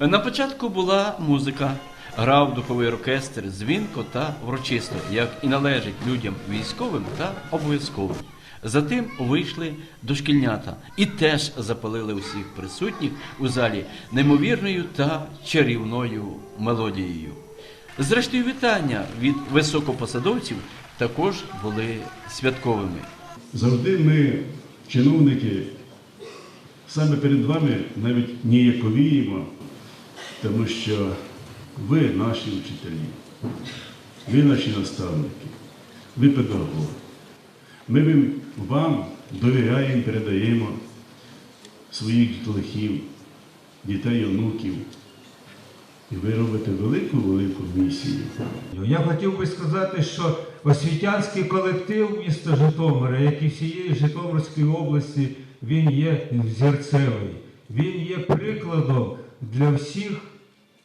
На початку була музика. Грав духовий оркестр дзвінко та врочисто, як і належить людям військовим та обов'язковим. Затим вийшли дошкільнята і теж запалили усіх присутніх у залі неймовірною та чарівною мелодією. Зрештою, вітання від високопосадовців також були святковими. Завжди ми, чиновники, саме перед вами навіть ніяковіємо, тому що ви наші вчителі, ви наші наставники, ви педагоги. Ми вам- довіряємо, передаємо своїх дітлахів, дітей, онуків. І ви робите велику-велику місію. Я хотів би сказати, що освітянський колектив міста Житомира, як і всієї Житомирської області, він є взірцевий. Він є прикладом для всіх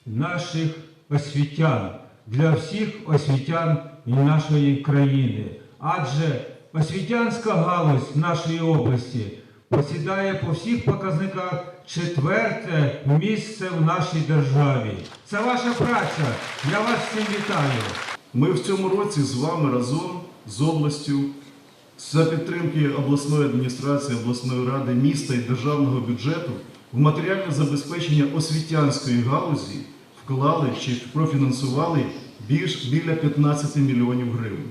наших освітян, для всіх освітян нашої країни. Адже освітянська галузь нашої області посідає по всіх показниках четверте місце в нашій державі. Це ваша праця. Я вас всім вітаю. Ми в цьому році з вами разом з областю за підтримки обласної адміністрації, обласної ради, міста і державного бюджету в матеріальне забезпечення освітянської галузі вклали чи профінансували більш біля 15 мільйонів гривень.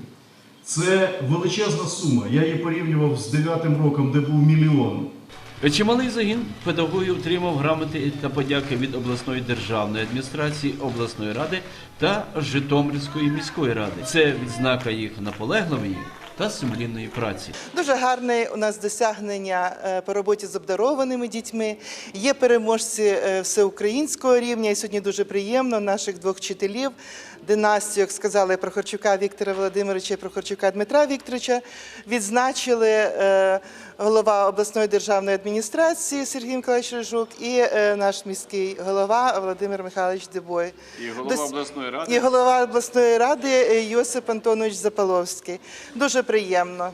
Це величезна сума. Я її порівнював з 9 роком, де був мільйон. Чималий загін педагогів отримав грамоти та подяки від обласної державної адміністрації, обласної ради та Житомирської міської ради. Це відзнака їх наполегливої та сумлінної праці. Дуже гарне у нас досягнення е, по роботі з обдарованими дітьми. Є переможці е, всеукраїнського рівня. І сьогодні дуже приємно наших двох вчителів. Династію, як сказали Прохорчука Віктора Володимировича і Прохорчука Дмитра Вікторовича, відзначили е, голова обласної державної адміністрації Сергій Миколаївич Рижук і е, наш міський голова Володимир Михайлович Дебой. І голова Дос- обласної ради? І голова обласної ради Йосип Антонович Запаловський. Дуже приємно.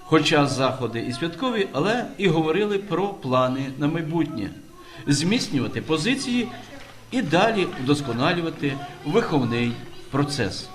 Хоча заходи і святкові, але і говорили про плани на майбутнє, зміцнювати позиції і далі вдосконалювати виховний процес.